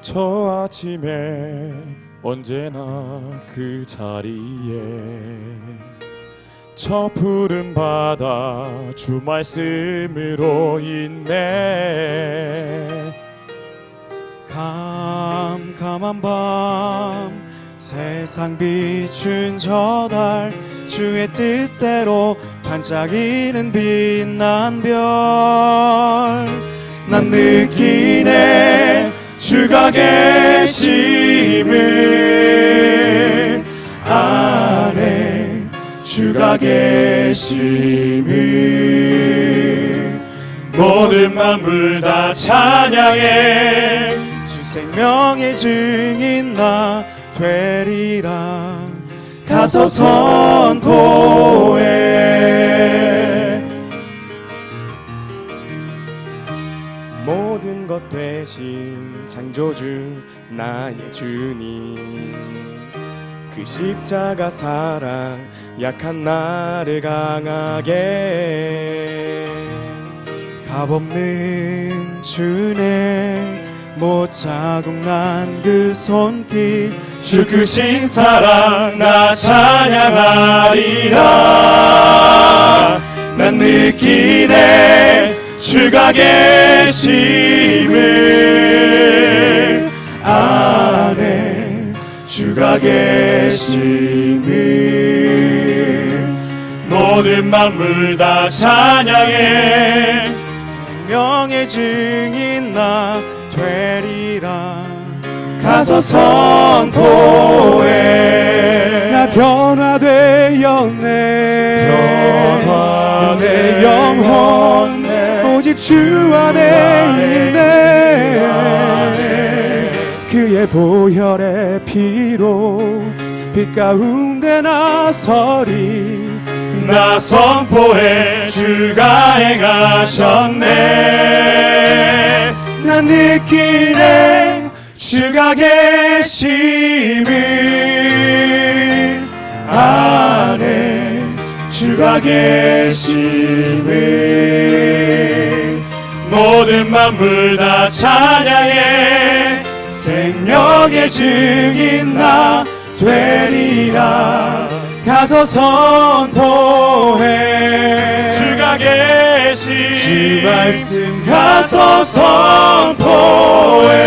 저 아침에 언제나 그 자리에 저 푸른 바다 주 말씀으로 있네. 캄캄한 밤 세상 비춘 저 달 주의 뜻대로 반짝이는 빛난 별 난 느끼네 주가 계심을. 아네 주가 계심을. 모든 만물 다 찬양해. 주 생명의 증인 나 되리라. 가서 선포해 것 대신 창조주 나의 주님. 그 십자가 사랑 약한 나를 강하게. 값없는 주네 못 자국 난 그 손길. 주 크신 사랑 나 찬양하리라. 난 느끼네 주가 계심 계심을 모든 만물 다 찬양해. 생명의 증인 나 되리라. 가서 선포해. 나 변화되었네. 내 영혼 오직 주 안에 그의 보혈의 피로 빛 가운데 나서리 나 선포해 주가 행하셨네. 난 느끼네 주가 계심을. 아네 주가 계심을. 모든 만물 다 찬양해 생명의 증인 나 되리라. 가서 선포해. 주가 계시 주 말씀 가서 선포해 가서 선포해